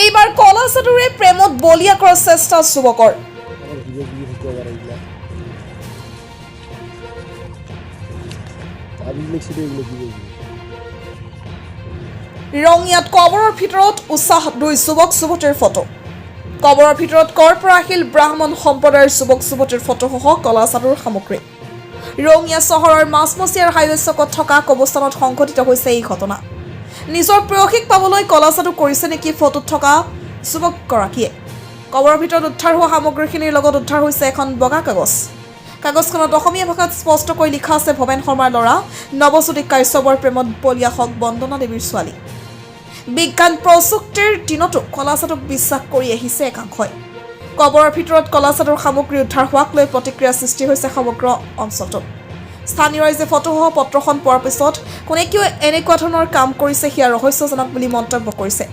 এইবাৰ কলা চাদৰে প্ৰেমত বলিয়া কৰাৰ চেষ্টা যুৱকৰ। ৰঙিয়াত কবৰৰ ভিতৰত উৎসাহ দুই যুৱক যুৱতীৰ ফটো। কবৰৰ ভিতৰত কৰ পৰা আহিল ব্ৰাহ্মণ সম্প্ৰদায়ৰ যুৱক যুৱতীৰ ফটোসহ কলা চাদৰ সামগ্ৰী। ৰঙিয়া চহৰৰ মাছমচীয়াৰ হাইৱে চকত থকা কবৰস্থানত সংঘটিত হৈছে এই ঘটনা। নিজৰ প্ৰেয়সীক পাবলৈ কলা চাদৰ কৰিছে নেকি ফটোত থকা যুৱকগৰাকীয়ে? কবৰৰ ভিতৰত উদ্ধাৰ হোৱা সামগ্ৰীখিনিৰ লগত উদ্ধাৰ হৈছে এখন বগা কাগজ। কাগজখনত অসমীয়া ভাষাত স্পষ্টকৈ লিখা আছে ভৱেন শৰ্মাৰ ল'ৰা নৱজ্যোতি কাশ্যপৰ প্ৰেমত বলিয়া হওক বন্দনা দেৱীৰ ছোৱালী। বিজ্ঞান প্ৰযুক্তিৰ দিনতো কলাচাদক বিশ্বাস কৰি আহিছে একাংশই। কবৰৰ ভিতৰত কলাচাদৰ সামগ্ৰী উদ্ধাৰ হোৱাক লৈ প্ৰতিক্ৰিয়া সৃষ্টি হৈছে সমগ্ৰ অঞ্চলটোত। স্থানীয় ৰাইজে ফটোসহ পত্ৰখন পোৱাৰ পিছত কোনে কিয় এনেকুৱা ধৰণৰ কাম কৰিছে সেয়া ৰহস্যজনক বুলি মন্তব্য কৰিছে।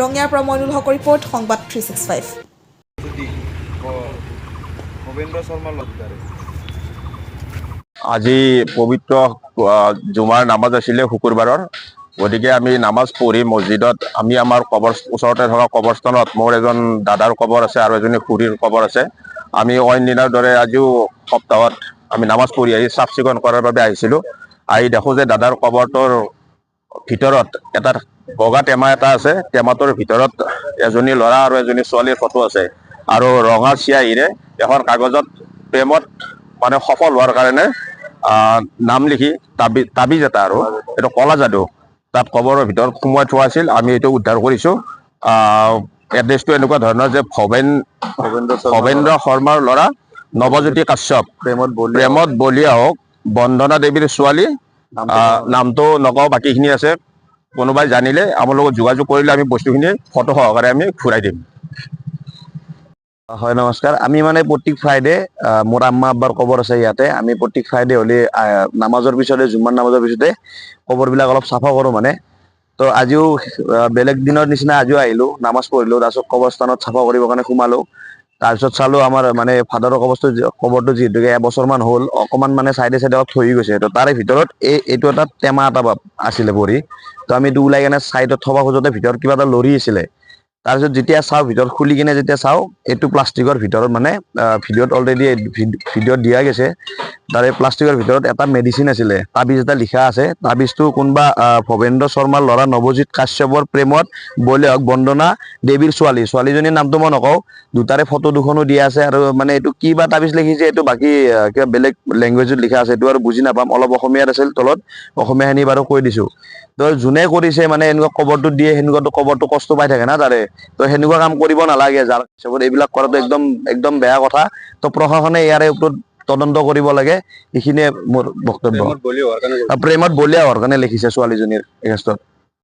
ৰঙিয়াৰ পৰা মইনুল হক ৰিপৰ্ট সংবাদ থ্ৰী ছিক্স ফাইভ আজি পবিত্ৰ জুমাৰ নামাজ আছিলে শুকুৰবাৰৰ। গতিকে আমি নামাজ পঢ়ি মছজিদত আমি আমাৰ কবৰ ওচৰতে থকা কবৰস্থানত মোৰ এজন দাদাৰ কবৰ আছে আৰু এজনী খুৰীৰ কবৰ আছে। আমি অইন দিনৰ দৰে আজিও সপ্তাহত আমি নামাজ পঢ়ি আহি চাফ চিকুণ কৰাৰ বাবে আহিছিলোঁ। আহি দেখোঁ যে দাদাৰ কবৰটোৰ ভিতৰত এটা বগা টেমা এটা আছে। টেমাটোৰ ভিতৰত এজনী ল'ৰা আৰু এজনী ছোৱালীৰ ফটো আছে। আৰু ৰঙা চিয়াহীৰে এখন কাগজত প্ৰেমত মানে সফল হোৱাৰ কাৰণে নাম লিখি তাবি তাবিজ এটা আৰু। এইটো কলা যাদু। তাত কবৰৰ ভিতৰত সোমোৱাই থোৱা আছিল। আমি এইটো উদ্ধাৰ কৰিছোঁ। এড্ৰেছটো এনেকুৱা ধৰণৰ যে ভৱেন ভৱেন্দ্ৰ শৰ্মাৰ ল'ৰা। নৱজ্যোতি কাশ্যপ। প্ৰেমত প্ৰেমত বলিয়া হওক। বন্দনা দেৱীৰ ছোৱালী। নামটো নকওঁ বাকীখিনি আছে। কোনোবাই জানিলে আমাৰ লগত যোগাযোগ কৰিলে আমি বস্তুখিনি ফটো সহকাৰে আমি ঘূৰাই দিম। হয় নমস্কাৰ। আমি মানে প্ৰত্যেক ফ্ৰাইডে মোৰ আম্মা আব্বাৰ কবৰ আছে ইয়াতে। আমি প্ৰত্যেক ফ্ৰাইডে হ'লে নামাজৰ পিছতে জুম্মাৰ নামাজৰ পিছতে কবৰবিলাক অলপ চাফা কৰোঁ মানে। তো আজিও বেলেগ দিনৰ নিচিনা আজিও আহিলোঁ নামাজ পঢ়িলোঁ তাৰপিছত কবৰস্থানত চাফা কৰিবৰ কাৰণে সোমালোঁ। তাৰপিছত চালোঁ আমাৰ মানে ফাদাৰৰ কবৰটো কবৰটো যিহেতুকে এবছৰমান হ'ল, অকণমান মানে চাইডে চাইডে অলপ থৈ গৈছে। তো তাৰে ভিতৰত এই, এইটো এটা টেমা এটা আছিলে ভৰি তো আমি এইটো ওলাই কেনে চাইডত থব খোজোতে ভিতৰত কিবা এটা লৰি আছিলে। তাৰপিছত যেতিয়া চাওঁ, ভিতৰত খুলি কিনে যেতিয়া চাওঁ, এইটো প্লাষ্টিকৰ ভিতৰত মানে ভিডিঅ'ত অলৰেডি ভিডিঅ'ত দিয়া গৈছে। তাৰে প্লাষ্টিকৰ ভিতৰত এটা মেডিচিন আছিলে। তাবিজ এটা লিখা আছে। তাবিজটো কোনোবা ভৱেন্দ্ৰ শৰ্মাৰ ল'ৰা নৱজিৎ কাশ্যপৰ প্ৰেমত বলে হওক বন্দনা দেৱীৰ ছোৱালী। ছোৱালীজনীৰ নামটো মই নকওঁ। দুটাৰে ফটো দুখনো দিয়া আছে আৰু মানে এইটো কি বা তাবিজ লিখিছে, এইটো বাকী কিবা বেলেগ লেংগুৱেজত লিখা আছে, এইটো আৰু বুজি নাপাম। অলপ অসমীয়াত আছিল তলত অসমীয়াখিনি বাৰু কৈ দিছোঁ। তো যোনে কৰিছে মানে এনেকুৱা কবৰটো দিয়ে সেনেকুৱাটো কবৰটো কষ্ট পাই থাকে না তাৰে। তো সেনেকুৱা কাম কৰিব নালাগে, যাৰ হিচাপত এইবিলাক কৰাটো একদম একদম বেয়া কথা। তো প্ৰশাসনে ইয়াৰে ওপৰত তদন্ত কৰিব লাগে এইখিনিয়ে মোৰ বক্তব্য। প্ৰেমত বলিয়া হোৱাৰ কাৰণে লিখিছে ছোৱালীজনীৰ এগেষ্টত।